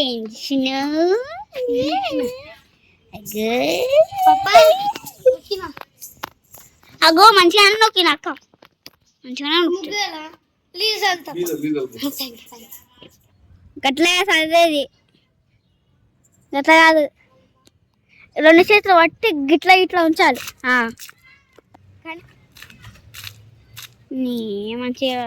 ఇంచిన అగో మంచిగా నొక్కిన అక్క మంచిగా గట్లే చదివేది గట్ల కాదు రెండు చేతులు పట్టి గిట్ల ఇట్లా ఉంచాలి ఆ. నీ మంచిగా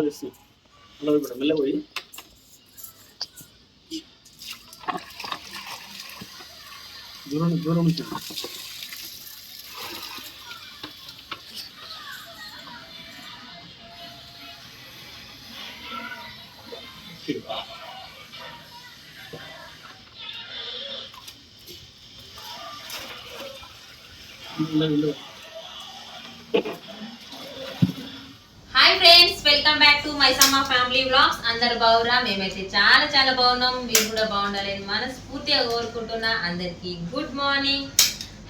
కాదు. హ్యాండ్ కాల్ అలా కూడా మెల్లపోయి దూరం దూరం ఉంటుంది hi friends welcome back to Maisamma family vlogs అందరు బాగురా? మేమైతే చాలా చాలా బాగున్నాం. మీరు కూడా బాగుండాలని మనస్ఫూర్తిగా కోరుకుంటున్నా. అందరికీ గుడ్ మార్నింగ్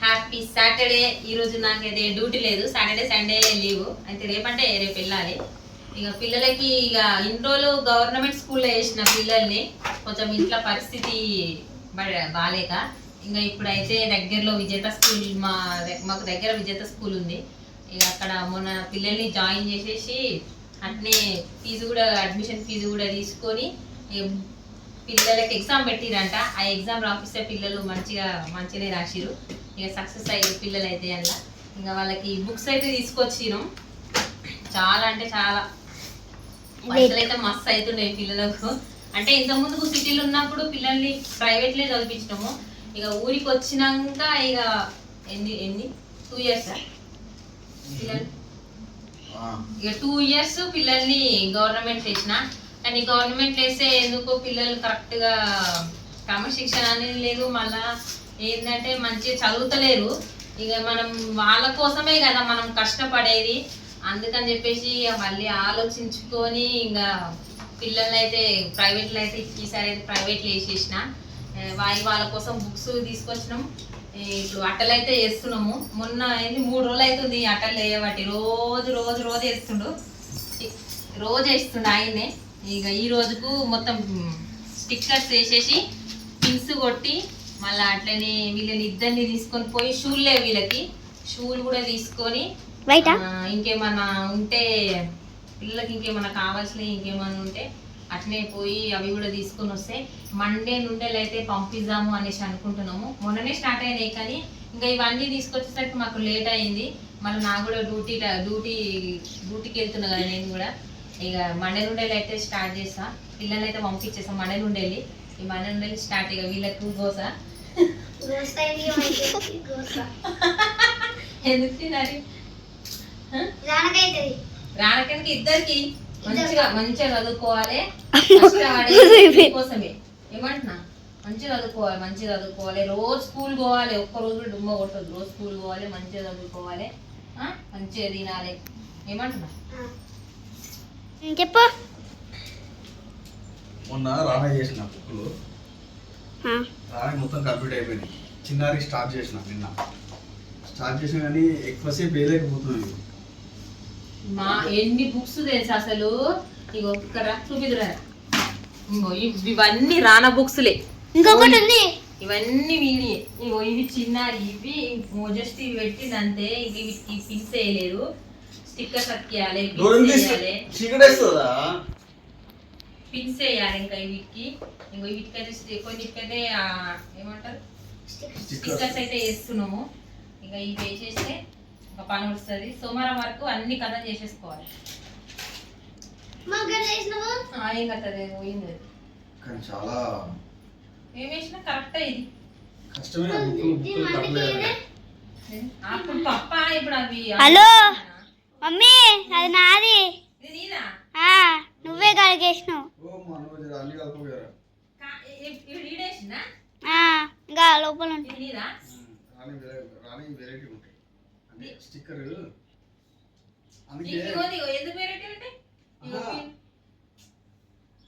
హ్యాపీ సాటర్డే ఈ రోజు నాకైతే డ్యూటీ లేదు. సాటర్డే సండే లీవ్ అయితే రేపంటే రేపు వెళ్ళాలి. ఇక పిల్లలకి ఇక ఇన్ని రోజులు గవర్నమెంట్ స్కూల్లో వేసిన పిల్లల్ని కొంచెం ఇంట్లో పరిస్థితి బాగాలేక బాలేక. ఇంకా ఇప్పుడైతే దగ్గరలో విజేత స్కూల్ మా మాకు దగ్గర విజేత స్కూల్ ఉంది. ఇక అక్కడ మొన్న పిల్లల్ని జాయిన్ చేసేసి అట్నే ఫీజు కూడా అడ్మిషన్ ఫీజు కూడా తీసుకొని పిల్లలకి ఎగ్జామ్ పెట్టిరంట. ఆ ఎగ్జామ్ రాపిస్తే పిల్లలు మంచిగా మంచిగానే రాసిరు ఇక సక్సెస్ అయ్యారు పిల్లలు అయితే అలా. ఇంకా వాళ్ళకి బుక్స్ అయితే తీసుకొచ్చినాం చాలా అంటే చాలా. పైసలు అయితే మస్తు అవుతున్నాయి పిల్లలకు. అంటే ఇంత సిటీలు సిటీలో ఉన్నప్పుడు పిల్లల్ని ప్రైవేట్లే చదివించినాము. ఇక ఊరికి వచ్చినాక ఇక ఎన్ని ఎన్ని? Two years? ఇక టూ ఇయర్స్ పిల్లల్ని గవర్నమెంట్ వేసిన కానీ గవర్నమెంట్ వేస్తే ఎందుకో పిల్లలు కరెక్ట్గా క్రమశిక్షణ అనేది లేదు. మళ్ళా ఏంటంటే మంచిగా చదువుతలేరు. ఇక మనం వాళ్ళ కోసమే కదా మనం కష్టపడేది. అందుకని చెప్పేసి మళ్ళీ ఆలోచించుకొని ఇంకా పిల్లల్ని అయితే ప్రైవేట్లో అయితే ఈసారి అయితే ప్రైవేట్లో వేసేసిన. వాళ్ళ వాళ్ళ కోసం బుక్స్ తీసుకొచ్చినాం. ఇప్పుడు అట్టలు అయితే వేస్తున్నాము. మొన్న ఏంది మూడు రోజులు అవుతుంది అట్టలు వేయబట్టి రోజు రోజు రోజు వేస్తుండు. రోజు వేస్తుండు ఆయనే ఇక ఈ రోజుకు మొత్తం స్టిక్కర్స్ వేసేసి పిన్స్ కొట్టి మళ్ళీ అట్లనే వీళ్ళని ఇద్దరిని తీసుకొని పోయి షూలు లేవు వీళ్ళకి. షూలు కూడా తీసుకొని ఇంకేమన్నా ఉంటే పిల్లలకి ఇంకేమన్నా కావాల్సినవి ఇంకేమన్నా ఉంటే అట్నే పోయి అవి కూడా తీసుకొని వస్తే మండే నుండేలు అయితే పంపిద్దాము అనేసి అనుకుంటున్నాము. మొన్ననే స్టార్ట్ అయినాయి కానీ ఇంకా ఇవన్నీ తీసుకొచ్చేసరికి మాకు లేట్ అయింది. మళ్ళీ నాకు కూడా డ్యూటీ డ్యూటీ డ్యూటీకి వెళ్తున్నా కదా నేను కూడా. ఇక మండే నుండేలు అయితే స్టార్ట్ చేస్తా. పిల్లల్ని అయితే పంపించేస్తాం మండే నుండేలి ఈ మండే నుండేలి స్టార్ట్ ఇక వీళ్ళకు గోస. ఎందుకు తినాలి? రానకానికి ఇద్దరికి. మంచిగా మంచిగా చదువుకోవాలి. కోసమే ఏమంటున్నా? మంచిగా చదువుకోవాలి మంచిగా చదువుకోవాలి. రోజు స్కూల్ పోవాలి ఒక్క రోజు డుమ్మ కొట్టదు. రోజు స్కూల్ పోవాలి మంచిగా చదువుకోవాలి? మంచిగా తినాలి. ఏమంటున్నా? చెప్పు? మొన్న రానా చేసిన బుక్లు. ఆ. రానా మొత్తం కంప్లీట్ అయిపోయినాయి. చిన్నారికి స్టార్ట్ చేసిన నిన్న. స్టార్ట్ చేసిన కానీ ఎక్కువసేపు వేయలేకపోతున్నాయి మా ఎన్ని బుక్స్ తెలుసు అసలు? ఇగో ఇక్కడ చూపిదురా ఇంగో ఇవ్- ఇవన్నీ రానా బుక్స్లే ఇంకొకటి ఉంది. ఇవన్నీ వీడి ఇగో ఇవి చిన్న ఇవి జస్ట్ ఇవి పెట్టింది అంతే ఇంక వీటికి పిన్స్ వేయలేదు స్టిక్కర్స్ అతికేయాలి దూరం పిన్స్ వేయాలి చీకటేస్తుందా పిన్స్ వేయాలి ఇంకా వీటికి. ఇంకో వీటికైతే కొన్నిటికైతే ఆ, ఏమంటారు? స్టిక్కర్స్ అయితే వేస్తున్నాము. ఇంకా ఇవి వేసేస్తే పని వస్తుంది. సోమవారం వరకు అన్ని కథ చేసేసుకోవాలి. ఏం కట్టదు పోయింది కానీ చాలా ఏం వేసినా కరెక్ట్ ఇది. అప్పుడు పప్ప ఇప్పుడు అవి హలో? మమ్మీ అది నాది. ఇది నీదా? ఆ, నువ్వే కడిగేసినావు. ఓ మనోజ్ అన్ని కలిపోయారు కా- ఇ- ఇవి ఈడేసిందా ఆ, ఇంకా లోపల ఉంటుంది స్టిక్కర్. అందుకే.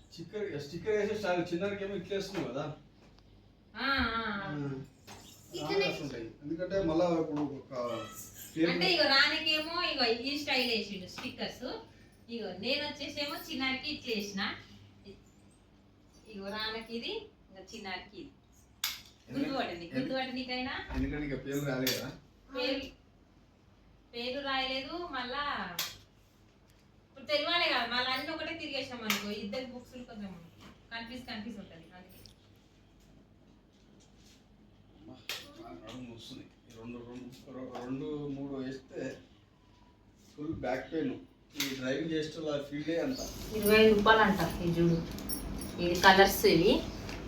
స్టిక్కర్ స్టిక్కర్ వేసే స్టైల్ చిన్నకి ఏమో ఇట్లా వేస్తున్నావు కదా ఎందుకంటే మళ్ళా ఇప్పుడు ఒక అంటే ఇగో రానికేమో ఇగో ఈ స్టైల్ వేసిండు స్టిక్కర్స్. ఇగో నేను వచ్చేసేమో చిన్నారికి ఇచ్చేసిన ఇగో రానకి ఇది ఇంకా చిన్నారికి ఇది గుర్తుపట్టండి గుర్తుపట్టనికైనా ఎందుకంటే ఇక పేరు రాలే కదా పేరు పేరు రాయలేదు మళ్ళా ఇప్పుడు తెలియాలి కదా మళ్ళీ అన్ని ఒకటే తిరిగేసాం అనుకో ఇద్దరు బుక్స్ కొంచెం కన్ఫ్యూజ్ కన్ఫ్యూజ్ ఉంటుంది అందుకే రెండు రెండు రెండు మూడు వేస్తే ఫుల్ బ్యాక్ పెయిన్ ఈ డ్రైవింగ్ చేస్తే ఫీల్డే అంత. ఇరవై ఐదు రూపాయలు అంట ఈ చూడు ఇది కలర్స్ ఇవి.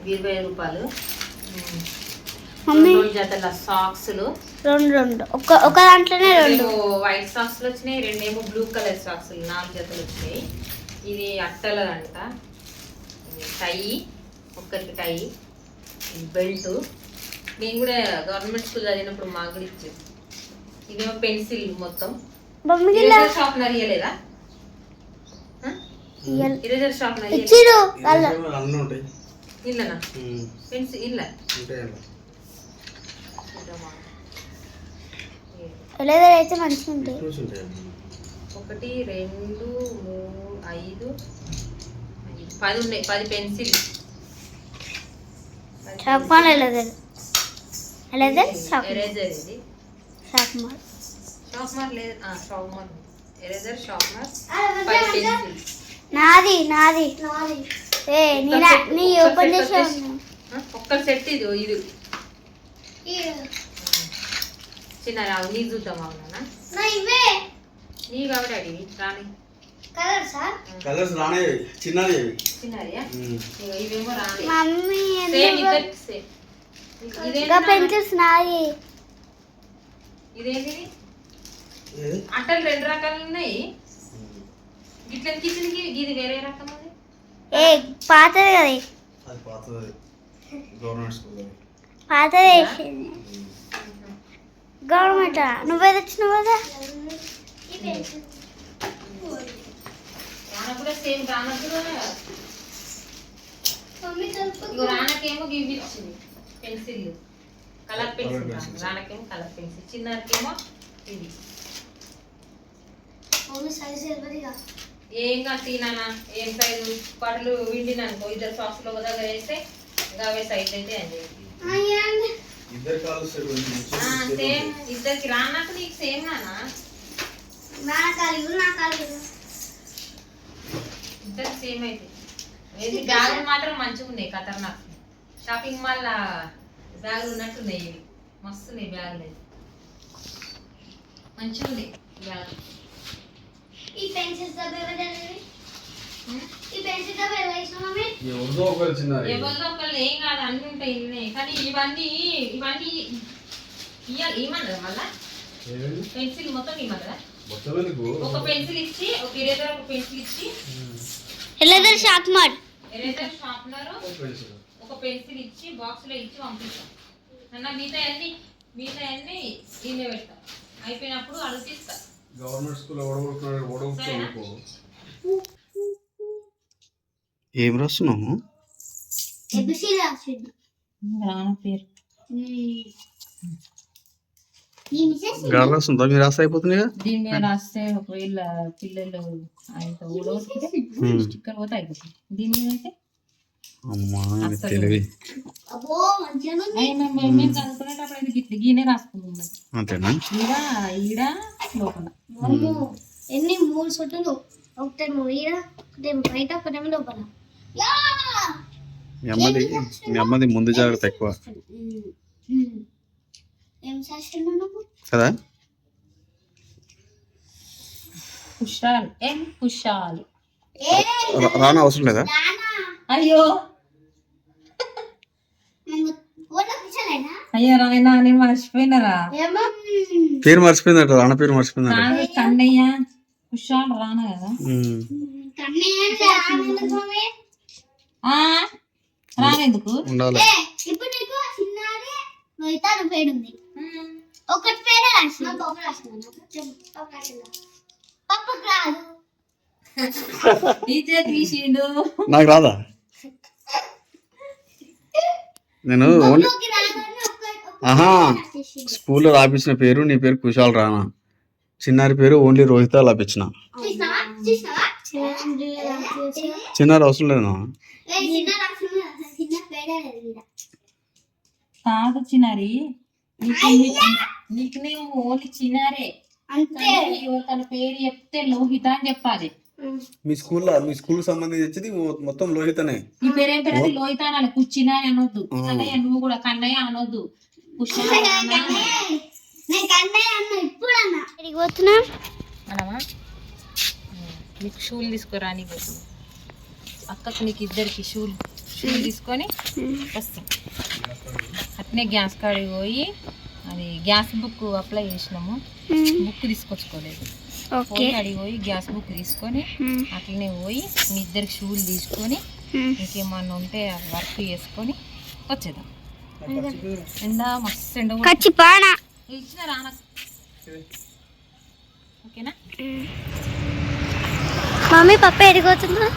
ఇరవై రూపాయలు. రెండు జతల సాక్స్లు. రెండు రెండు. ఒక ఒక దాంట్లోనే రెండు. వైట్ సాక్స్లు వచ్చినాయి రెండేమో బ్లూ కలర్ సాక్స్లు నాలుగు జతలు వచ్చినాయి. ఇది అట్టల అంట ఇది టై ఒక్కరికి టై. బెల్ట్. నేను కూడా గవర్నమెంట్ స్కూల్ చదివినప్పుడు మాకు కూడా ఇచ్చేది. ఇదేమో పెన్సిల్ మొత్తం. మమ్మీకి ఇలా ఇరేజర్ అన్నీ ఉంటాయి. ఇల్లనా పెన్సిల్ ఇల్ల అయితే మంచిగా ఉంటాయి ఒకటి రెండు మూడు ఐదు పది ఉన్నాయి. పది పెన్సిల్. షాక్ మాల్ లేదర్ లేదర్ షాక్ ఎరేజర్ ఇది. షాక్ మాల్ షార్ప్నర్ లేదు. షార్ప్నర్ ఎరేజర్ షార్ప్నర్ పది పెన్సిల్. నాది నాది. ఏ నీ నా- ఓపెన్ చేసే ఒక్క సెట్ ఇది ఇది. చిన్న రావు నీ చూద్దాం అవునా నీ కాబట్టి అడిగి రాని. కలర్సా? కలర్స్ రానే ఇగో ఇవేమో రాని మమ్మీ సేమ్ ఎందుకు ఇద్దరికి సేమ్. ఇదేంటి ఇంకా నాన్న? పెన్సిల్స్ నాది ఇదేంటిది? అట్టలు రెండు రకాలు ఉన్నాయి. గిట్ల కిచెన్కి ఇది వేరే రకం ఉంది ఏ పాతది కదా. అది పాతది. గవర్నమెంట్ స్కూల్ అది. పాతది గవర్నమెంట్? నువ్వే తెచ్చినావు కదా? రానకేమో గివ్ ఇచ్చింది pencil. Colour pencil. రానకేమో colour pencil. చిన్నకేమో ఇది. ఏం కాదు తినానా ఏం సైజు? పడలు విండిననుకో. ఇద్దరు సాక్స్లో దగ్గర వేస్తే ఇంకా అవే సైజ్ అయితే అని చెప్పి ఇద్దరు కాలు సేమ్ ఇద్దరికి రానాక నీకు సేమ్ నానా? నా కాలు నా కాలు ఇద్దరికి సేమ్ అయితే. ఏది బ్యాగులు మాత్రం మంచిగా ఉన్నాయి ఖతర్నాక్. షాపింగ్ మాల్ బ్యాగులు ఉన్నట్టున్నాయి ఇవి. మస్తు ఉన్నాయి బ్యాగులు అయితే. మంచిగా ఉన్నాయి బ్యాగులు. ఈ పెన్సిల్స్ డబ్బా ఎవరిది ఇచ్చిన మమ్మీ? ఎవరిదో ఒకరు ఏం కాదు అన్ని ఉంటాయి ఇన్ని. కానీ ఇవన్నీ ఇవన్నీ ఇయ్యాలి ఇవ్వమంటారా మళ్ళా? పెన్సిల్ మొత్తం ఇవ్వమంటారా ఒక పెన్సిల్ ఇచ్చి ఒక ఇరేజర్ ఒక పెన్సిల్ ఇచ్చి. షాక్ మాల్ ఎరేజర్ షార్ప్నర్ ఒక పెన్సిల్. ఒక పెన్సిల్ ఇచ్చి బాక్స్లో ఇచ్చి పంపిస్తాం. అన్న మిగతా అన్ని మిగతా అన్ని ఈయన పెడతా. అయిపోయినప్పుడు అడుగుతిస్తా గవర్నమెంట్ స్కూల్ ఓడగొట్టుకున్నాడు ఓడగొట్టుకో ఏం రాస్తున్నాము ఎబిసి రాసిండు రాన పేరు. ఈ మిసెస్ గాలి రాస్తుందా? మీరు రాస్తే అయిపోతుంది కదా? దీని మీద రాస్తే ఒకవేళ పిల్లలు స్టిక్కర్ పోతే అయిపోతుంది. దీని మీద అయితే అమ్మా. తెలివి అంతేనా? ఎన్ని మూడు సొట్టులు ఒకటేమో ఈడ ఒకటేమో బయట ఒకటేమో లోపల. మీ అమ్మది మీ అమ్మది ముందు జాగ్రత్త ఎక్కువ. కదా? పుష్పాలు ఏం రా- రాని అవసరం లేదా? అయ్యో. అయ్యో రాయనా నేను మర్చిపోయినరా? పేరు మర్చిపోయిందట రాణ పేరు మర్చిపోయిందట. కన్నయ్య పుష్పాలు రాన కదా? ఉమ్. కన్నయ్య ఆనందం మమ్మీ ఆ? రానెందుకు? ఉండాలి. ఏ, ఇప్పుడు నీకు పేరు ఉంది. ఒకటి పేరే పప్పకు రాదు. టీచర్ తీసిండు. నాకు రాదా? నేను ఆహా స్కూల్లో రాపించిన పేరు నీ పేరు కుశాల్ రానా? చిన్నారి పేరు ఓన్లీ రోహిత రాపించిన చిన్నారి అవసరం లేదు కాదు చిన్నారి. నీకు నేను ఓన్లీ చిన్నారే. అంతే. తన పేరు చెప్తే లోహిత అని చెప్పాలి. మీ స్కూల్లో మీ స్కూల్ సంబంధించి మొత్తం లోహితనే. నీ పేరేం పేరు అది లోహిత అనాలి కుచ్చినా అని అనొద్దు. కన్నయ్య నువ్వు కూడా కన్నయ్య అనొద్దు. పోతున్నాం. అనమా నీకు షూలు తీసుకురా నీకు. అక్కకు నీకు ఇద్దరికి షూలు షూలు తీసుకొని వస్తాం. అట్నే గ్యాస్ కాడికి పోయి అది గ్యాస్ బుక్ అప్లై చేసినాము. బుక్ తీసుకొచ్చుకోలేదు. ఓకే. పోయి అడిగి పోయి గ్యాస్ బుక్ తీసుకొని అట్లనే పోయి మీ ఇద్దరికి షూలు తీసుకొని ఇంకేమన్నా ఉంటే వర్క్ చేసుకొని వచ్చేద్దాం. ఎండ మస్తు ఎండ ఇచ్చిన రాన? ఓకేనా? మమ్మీ పప్ప ఎక్కడికి పోతుందా?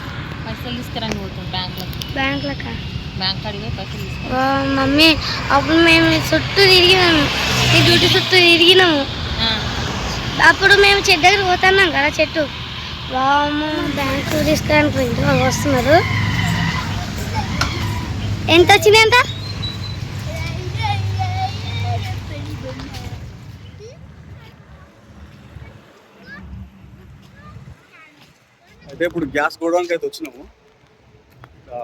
పైసలు తీసుకురండి పోతుంది బ్యాంక్లో. బ్యాంక్లకా? బ్యాంక్ అడిగి పోయి పైసలు తీసుకురా వా, మమ్మీ అప్పుడు మేము చుట్టూ తిరిగినాము. నీ డ్యూటీ చుట్టూ తిరిగినాము. అప్పుడు మేము చెట్టు దగ్గర పోతున్నాం కదా చెట్టు. వామ్మ బ్యాంక్ తీసుకురానికి పోయింది వాళ్ళు వస్తున్నారు. ఎంత వచ్చింది ఎంత? అయితే ఇప్పుడు గ్యాస్ గోడౌన్కి అయితే వచ్చినాము.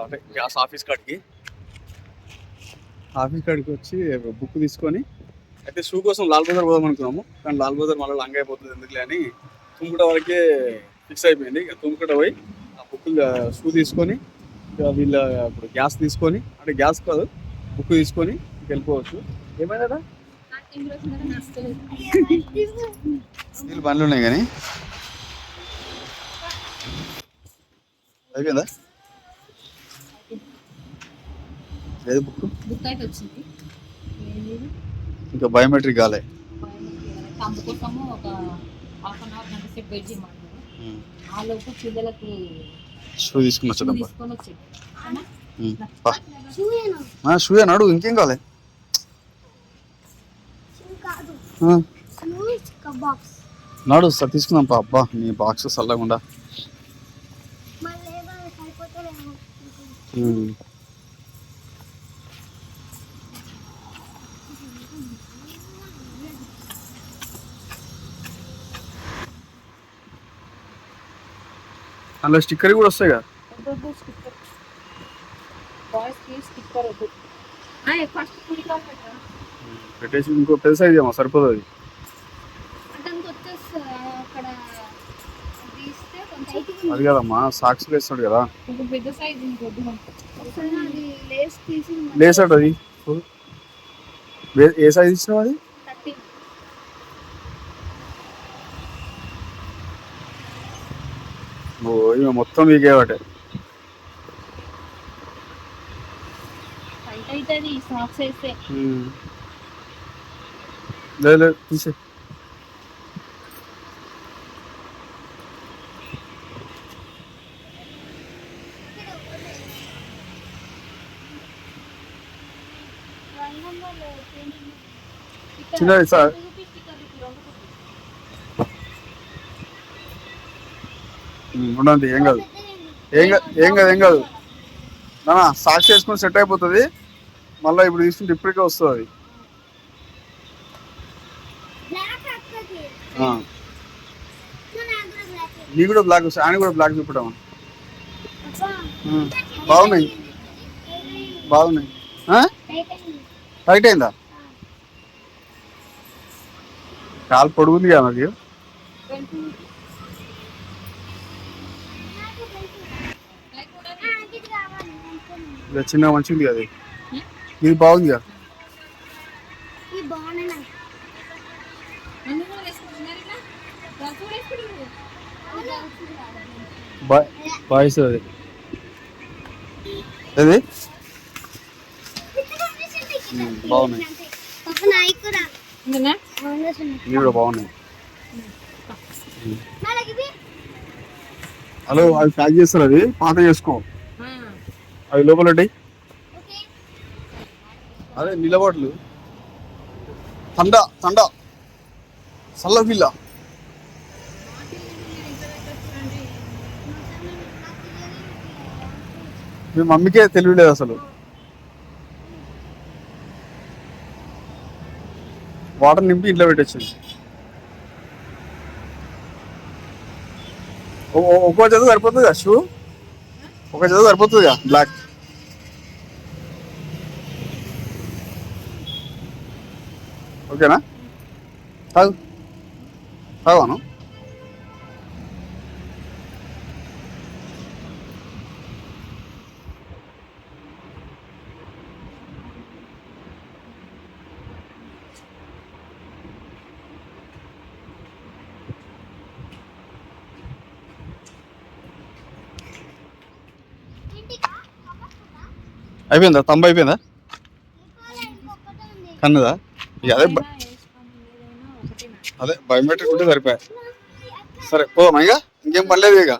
అంటే గ్యాస్ ఆఫీస్ కాడికి. ఆఫీస్ కాడికి వచ్చి బుక్ తీసుకొని అయితే షూ కోసం లాల్ బజార్ పోదాం అనుకున్నాము. కానీ లాల్ బజార్ మళ్ళీ లంగ్ అయిపోతుంది ఎందుకులే అని తుమ్ముట వరకే ఫిక్స్ అయిపోయింది. ఇక తుమ్ముట పోయి ఆ బుక్ షూ తీసుకొని ఇక వీళ్ళ ఇప్పుడు గ్యాస్ తీసుకొని అంటే గ్యాస్ కాదు బుక్ తీసుకొని వెళ్ళిపోవచ్చు. ఏమైందా వీళ్ళు బండ్లు ఉన్నాయి కానీ. అయిపోయిందా? లేదు బుక్ బుక్ అయితే వచ్చింది ఇంకా బయోమెట్రిక్ కాలే. తమ్ము కోసము ఒక హాఫ్ అన్ అవర్ గంట సేపు వెయిట్ చేయమంటారు ఆ లోపు పిల్లలకి షూ తీసుకుని వచ్చేద్దాం షూ అని అడుగు ఇంకేం బాక్స్ నాడు సార్ తీసుకుందాం పా. అబ్బా నీ బాక్స్ చల్లకుండా మళ్ళీ ఏదో సరిపోతలేము ఉమ్. అందులో స్టిక్కర్ కూడా వస్తాయి కదా? పెట్టేసి ఇంకో పెద్ద సైజ్ ఏమో సరిపోదు అది అంటే ఇంకొచ్చేసి అక్కడ తీస్తే కొంచెం అది కదమ్మా సాక్స్ వేస్తాడు కదా. కొంచెం పెద్ద సైజ్ ఇంకొద్దు ఒకసారి అది లేస్ తీసి లేసాడు అది. ఏ- సైజ్ ఇచ్చినావు అది? ఓ ఇవి మొత్తం సాక్స్ వేస్తే. లేదు లేదు తీసే చిన్నది సార్ hmm, ఉండండి ఏం కాదు ఏం ఏం కాదు ఏం కాదు నా సాక్షి వేసుకొని సెట్ అయిపోతుంది. మళ్ళీ ఇప్పుడు తీసుకుంటే ఇప్పటికే వస్తుంది. ఆ. కూడా బ్లాక్ నీ కూడా బ్లాక్ వస్తాయి ఆయన కూడా బ్లాక్ చూపడం hmm, బాగున్నాయి. బాగున్నాయి. ఆ? టైట్ అయిందా టైట్ అయిందా కాలు పొడుగుంది కదా మరి? మంచిగా ఉంది కదా ఇది. బాగుంది కదా బాయ్స్ అది. ఉమ్, బాగున్నాయి. కూడా ఇవి కూడా బాగున్నాయి హలో అవి ప్యాక్ చేస్తారు అవి పాత చేసుకో. అవి లోపల ఉంటాయి అదే నిలబాట్లు తండ తండ. సల్ల పిల్ల మీ మమ్మీకే తెలియలేదు అసలు. వాటర్ నింపి ఇంట్లో పెట్టొచ్చింది. ఓ- ఓ- ఒక్కో సరిపోతుందిగా షూ? ఒక చదువు సరిపోతుందిగా బ్లాక్ ఓకేనా? తాగు. తాగాను అయిపోయిందా? తంబ అయిపోయిందా? కన్నదా? ఇక అదే బ- అదే బయోమెట్రిక్ ఉంటే సరిపోయా. సరే పోదామా ఇక? ఇంకేం పర్లేదు ఇక.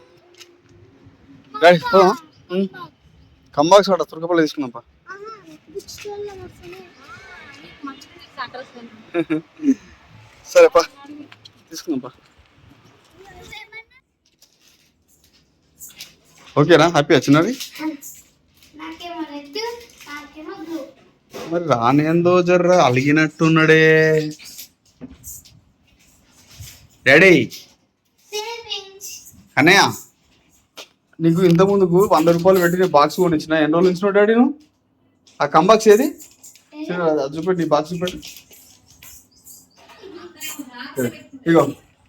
డాడీ పోదామా? కంబాక్స్ వాడ తురకపల్లి తీసుకున్నాంపా సరేపా తీసుకున్నాంపా ఓకేనా? హ్యాపీ వచ్చినది నాకేమో రెడ్ నాకేమో బ్లూ మరి రానేందో జర్ర అలిగినట్టున్నాడే. డాడీ సేమ్ అన్నయ్య నీకు ఇంత ముందుకు వంద రూపాయలు పెట్టి నేను బాక్స్ కొనిచ్చిన. ఎన్ని రోజులు ఇచ్చినావు డాడీ నువ్వు? ఆ కంబాక్స్ ఏది? చూపెట్టి నీ బాక్స్ చూపెట్టి. ఇగో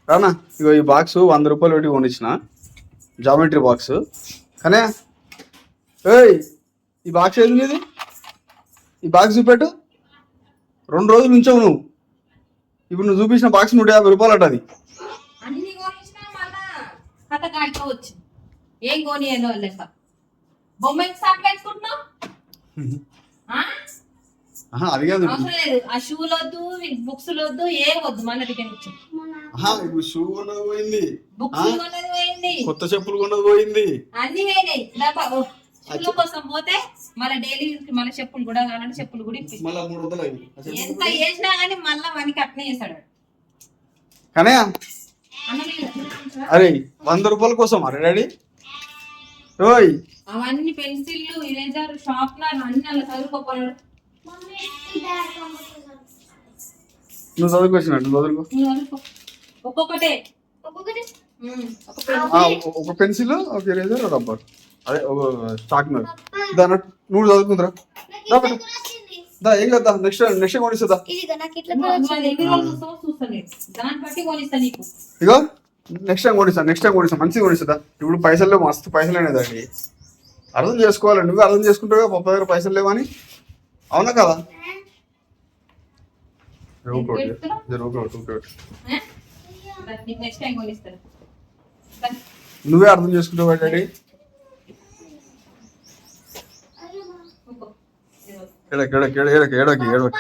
రానా ఇగో ఈ బాక్స్ వంద రూపాయలు పెట్టి కొనిచ్చిన. జామెట్రీ బాక్స్ కానీ ఏయ్ ఈ బాక్స్ ఏది నీది? ఈ బాక్స్ చూపెట్టు. రెండు రోజులు ఉంచావు నువ్వు. ఇప్పుడు నువ్వు చూపించిన బాక్స్ నూట యాభై రూపాయలు అట అది. ఏం కొని ఏదో లెక్క బొమ్మకి సాక్ పెట్టుకుంటున్నావు? ఆ? ఆహా, అది కాదు. ఆ షూలు వద్దు బుక్స్ వద్దు ఏం వద్దు ఇప్పుడు షూ కొన్నది పోయింది. బుక్స్ కొన్నది పోయింది. కొత్త చెప్పులు కొన్నది పోయింది. అన్ని పోయినాయి. షూల కోసం పోతే మళ్ళీ డైలీ మళ్ళీ చెప్పులు కూడా కావాలంటే చెప్పులు కూడా ఇప్పి మళ్ళా మూడు వందలు అయింది. ఆ చెప్పులు ఎంత చేసినా కానీ మళ్ళీ మనకి అట్నే చేస్తాడు. కానీ? అరే వంద రూపాయల కోసం అరే డాడీ. ఓయ్. అవన్నీ పెన్సిల్లు ఇరేజర్ షార్ప్నర్ అన్ని అలా చదువుకోపోయాడు. నువ్వు చదువుకొచ్చినట్టు నువ్వు చదువుకో. నువ్వు చదువుకో. ఒక్కొక్కటే. ఒక్కొక్కటి? ఒక పెన్సిల్ ఒక ఎరేజర్ ఒక రబ్బర్. అదే స్టార్ట్నర్ దాని నువ్వు చదువుకుందిరా దా దా ఏం కదా? నెక్స్ట్ నెక్స్ట్ కొనిస్తుందా? ఇగో నెక్స్ట్ టైం కొనిస్తా నెక్స్ట్ టైం కొనిస్తా. మంచిగా కొనిస్తుందా? ఇప్పుడు పైసలు మస్తు పైసలు అనేదండి అర్థం చేసుకోవాలి. నువ్వు అర్థం చేసుకుంటావు పప్ప దగ్గర పైసలు లేవని. అవునా కదా? దా, కొనిస్తాను దా. నువ్వే అర్థం చేసుకుంటావు డాడీ. ಹೇಳಕ್ ಹೇಳಕ್ ಹೇಳಕ್ ಹೇಳಕ್ ಹೇಳಕ್ ಹೇಳಕ್